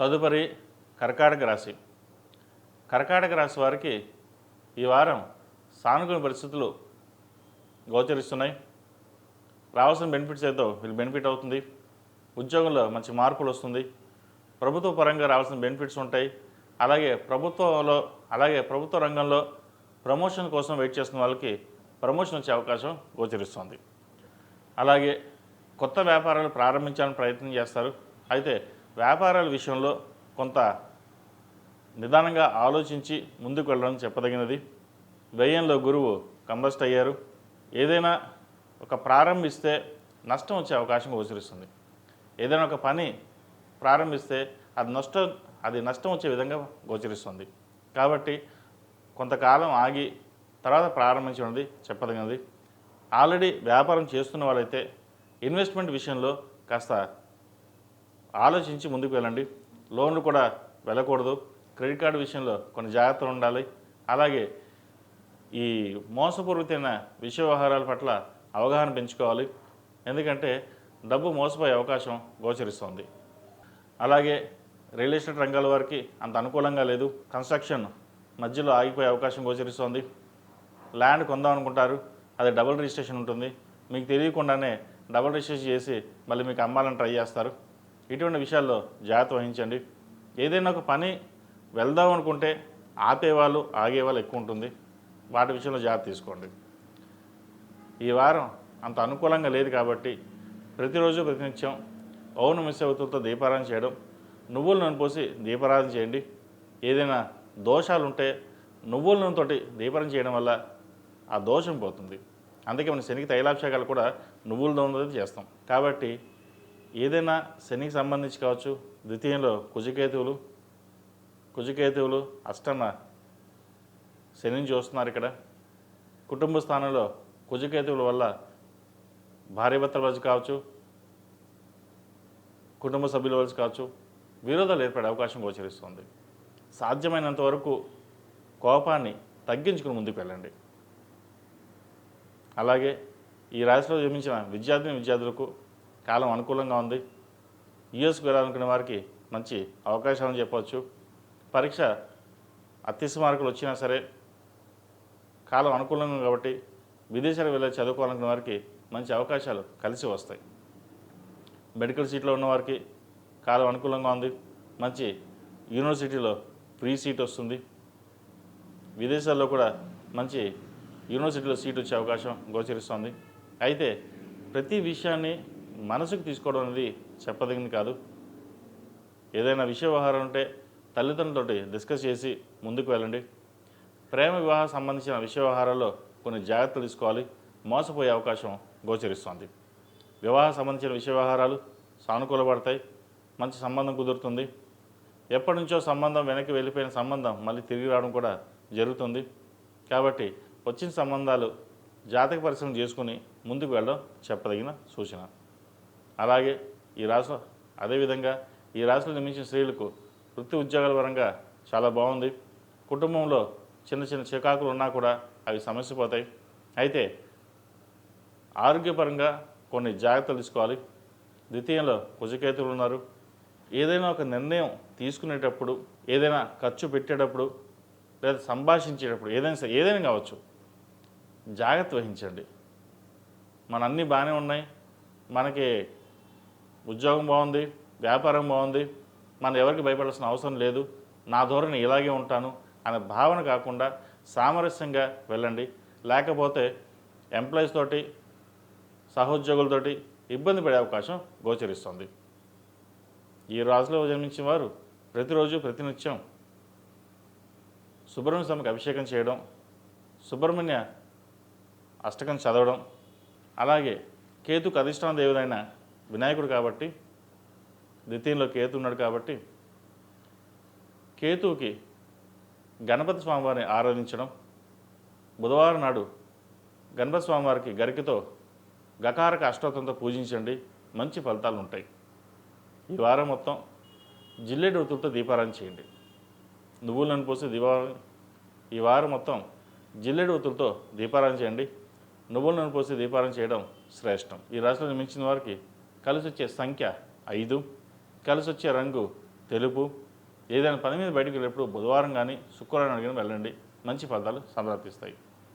తదుపరి కర్కాటక రాశి. కర్కాటక రాశి వారికి ఈ వారం సానుకూల పరిస్థితులు గోచరిస్తున్నాయి. రావాల్సిన బెనిఫిట్స్ ఏదో వీళ్ళు బెనిఫిట్ అవుతుంది. ఉద్యోగంలో మంచి మార్పులు వస్తుంది. ప్రభుత్వ పరంగా రావాల్సిన బెనిఫిట్స్ ఉంటాయి. అలాగే ప్రభుత్వంలో అలాగే ప్రభుత్వ రంగంలో ప్రమోషన్ కోసం వెయిట్ చేస్తున్న వాళ్ళకి ప్రమోషన్ వచ్చే అవకాశం గోచరిస్తుంది. అలాగే కొత్త వ్యాపారాలు ప్రారంభించాలని ప్రయత్నం చేస్తారు. అయితే వ్యాపారాల విషయంలో కొంత నిదానంగా ఆలోచించి ముందుకు వెళ్ళడం చెప్పదగినది. వ్యయంలో గురువు కంబస్ట్ అయ్యారు. ఏదైనా ఒక ప్రారంభిస్తే నష్టం వచ్చే అవకాశం గోచరిస్తుంది. ఏదైనా ఒక పని ప్రారంభిస్తే అది నష్టం అది నష్టం వచ్చే విధంగా గోచరిస్తుంది. కాబట్టి కొంతకాలం ఆగి తర్వాత ప్రారంభించినది చెప్పదగినది. ఆల్రెడీ వ్యాపారం చేస్తున్న వాళ్ళైతే ఇన్వెస్ట్మెంట్ విషయంలో కాస్త ఆలోచించి ముందుకు వెళ్ళండి. లోన్లు కూడా వెళ్ళకూడదు. క్రెడిట్ కార్డు విషయంలో కొన్ని జాగ్రత్తలు ఉండాలి. అలాగే ఈ మోసపూరితమైన విషయ వ్యవహారాల పట్ల అవగాహన పెంచుకోవాలి. ఎందుకంటే డబ్బు మోసపోయే అవకాశం గోచరిస్తోంది. అలాగే రియల్ ఎస్టేట్ రంగాల వారికి అంత అనుకూలంగా లేదు. కన్స్ట్రక్షన్ మధ్యలో ఆగిపోయే అవకాశం గోచరిస్తోంది. ల్యాండ్ కొందాం అనుకుంటారు. అది డబుల్ రిజిస్ట్రేషన్ ఉంటుంది. మీకు తెలియకుండానే డబుల్ రిజిస్ట్రేషన్ చేసి మళ్ళీ మీకు అమ్మాలని ట్రై చేస్తారు. ఇటువంటి విషయాల్లో జాగ్రత్త వహించండి. ఏదైనా ఒక పని వెళ్దాం అనుకుంటే ఆపేవాళ్ళు ఆగేవాళ్ళు ఎక్కువ ఉంటుంది. వాటి విషయంలో జాగ్రత్త తీసుకోండి. ఈ వారం అంత అనుకూలంగా లేదు కాబట్టి ప్రతిరోజు ప్రతినిత్యం ఓను మిశ్రవతులతో దీపారాధన చేయడం నువ్వుల నూనె పోసి దీపారాధన చేయండి. ఏదైనా దోషాలు ఉంటే నువ్వుల నూనెతోటి దీపారాధన చేయడం వల్ల ఆ దోషం పోతుంది. అందుకే మన శనికి తైలాభిషేకాలు కూడా నువ్వుల నూనెతో చేస్తాం. కాబట్టి ఏదైనా శనికి సంబంధించి కావచ్చు ద్వితీయంలో కుజకేతువులు కుజకేతువులు అష్టమ శనిని చూస్తున్నారు ఇక్కడ. కుటుంబ స్థానంలో కుజకేతువుల వల్ల భార్యాభర్తల వలసి కావచ్చు కుటుంబ సభ్యుల వలసి కావచ్చు విరోధాలు ఏర్పడే అవకాశం గోచరిస్తుంది. సాధ్యమైనంత వరకు కోపాన్ని తగ్గించుకుని ముందుకు వెళ్ళండి. అలాగే ఈ రాశిలో జన్మించిన విద్యార్థిని విద్యార్థులకు కాలం అనుకూలంగా ఉంది. యుఎస్కి వెళ్ళాలనుకునే వారికి మంచి అవకాశాలని చెప్పవచ్చు పరీక్ష అత్యవసర మార్కులు వచ్చినా సరే కాలం అనుకూలంగా కాబట్టి విదేశాలకు వెళ్ళి చదువుకోవాలనుకున్న వారికి మంచి అవకాశాలు కలిసి వస్తాయి. మెడికల్ సీట్లో ఉన్నవారికి కాలం అనుకూలంగా ఉంది. మంచి యూనివర్సిటీలో ఫ్రీ సీట్ వస్తుంది. విదేశాల్లో కూడా మంచి యూనివర్సిటీలో సీట్ వచ్చే అవకాశం గోచరిస్తుంది. అయితే ప్రతి విషయాన్ని మనసుకు తీసుకోవడం అనేది చెప్పదగింది కాదు. ఏదైనా విషయ వ్యవహారం ఉంటే తల్లిదండ్రులతోటి డిస్కస్ చేసి ముందుకు వెళ్ళండి. ప్రేమ వివాహం సంబంధించిన విషయ వ్యవహారాల్లో కొన్ని జాగ్రత్తలు తీసుకోవాలి. మోసపోయే అవకాశం గోచరిస్తుంది. వివాహం సంబంధించిన విషయ వ్యవహారాలు సానుకూలపడతాయి. మంచి సంబంధం కుదురుతుంది. ఎప్పటి నుంచో సంబంధం వెనక్కి వెళ్ళిపోయిన సంబంధం మళ్ళీ తిరిగి రావడం కూడా జరుగుతుంది. కాబట్టి వచ్చిన సంబంధాలు జాతక పరిశ్రమ చేసుకుని ముందుకు వెళ్ళడం చెప్పదగిన సూచన. అలాగే ఈ రాశిలో అదేవిధంగా ఈ రాశిలో నిర్మించిన స్త్రీలకు వృత్తి ఉద్యోగాల పరంగా చాలా బాగుంది. కుటుంబంలో చిన్న చిన్న చికాకులు ఉన్నా కూడా అవి సమస్య పోతాయి. అయితే ఆరోగ్యపరంగా కొన్ని జాగ్రత్తలు తీసుకోవాలి. ద్వితీయంలో కుజకేతులు ఉన్నారు. ఏదైనా ఒక నిర్ణయం తీసుకునేటప్పుడు ఏదైనా ఖర్చు పెట్టేటప్పుడు లేదా సంభాషించేటప్పుడు ఏదైనా సరే ఏదైనా కావచ్చు జాగ్రత్త వహించండి. మన అన్నీ బాగానే ఉన్నాయి. మనకి ఉద్యోగం బాగుంది వ్యాపారం బాగుంది మనం ఎవరికి భయపడాల్సిన అవసరం లేదు నా ధోరణి ఇలాగే ఉంటాను అనే భావన కాకుండా సామరస్యంగా వెళ్ళండి. లేకపోతే ఎంప్లాయీస్ తోటి సహోద్యోగులతోటి ఇబ్బంది పడే అవకాశం గోచరిస్తుంది. ఈ రాజులో జన్మించిన వారు ప్రతిరోజు ప్రతినిత్యం సుబ్రహ్మణ్య స్వామికి అభిషేకం చేయడం సుబ్రహ్మణ్య అష్టకం చదవడం అలాగే కేతుకు అధిష్టాన దేవుడైన వినాయకుడు కాబట్టి ద్వితీయంలో కేతు ఉన్నాడు కాబట్టి కేతువుకి గణపతి స్వామివారిని ఆరాధించడం బుధవారం నాడు గణపతి స్వామివారికి గరికతో గకారక అష్టోత్తంతో పూజించండి మంచి ఫలితాలు ఉంటాయి. ఈ వారం మొత్తం జిల్లేడు ఋతువులతో దీపారాధన చేయండి. నువ్వులను పోసి దీపావళి ఈ వారం మొత్తం జిల్లేడు ఋతువులతో దీపారాధన చేయండి. నువ్వులను పోసి దీపారాధన చేయడం శ్రేష్టం. ఈ రాశిలో నిర్మించిన వారికి కలిసి వచ్చే సంఖ్య ఐదు కలిసి వచ్చే రంగు తెలుపు. ఏదైనా పని మీద బయటకు వెళ్ళినప్పుడు బుధవారం కానీ శుక్రవారం కానీ వెళ్ళండి. మంచి ఫలితాలు సంప్రాప్తిస్తాయి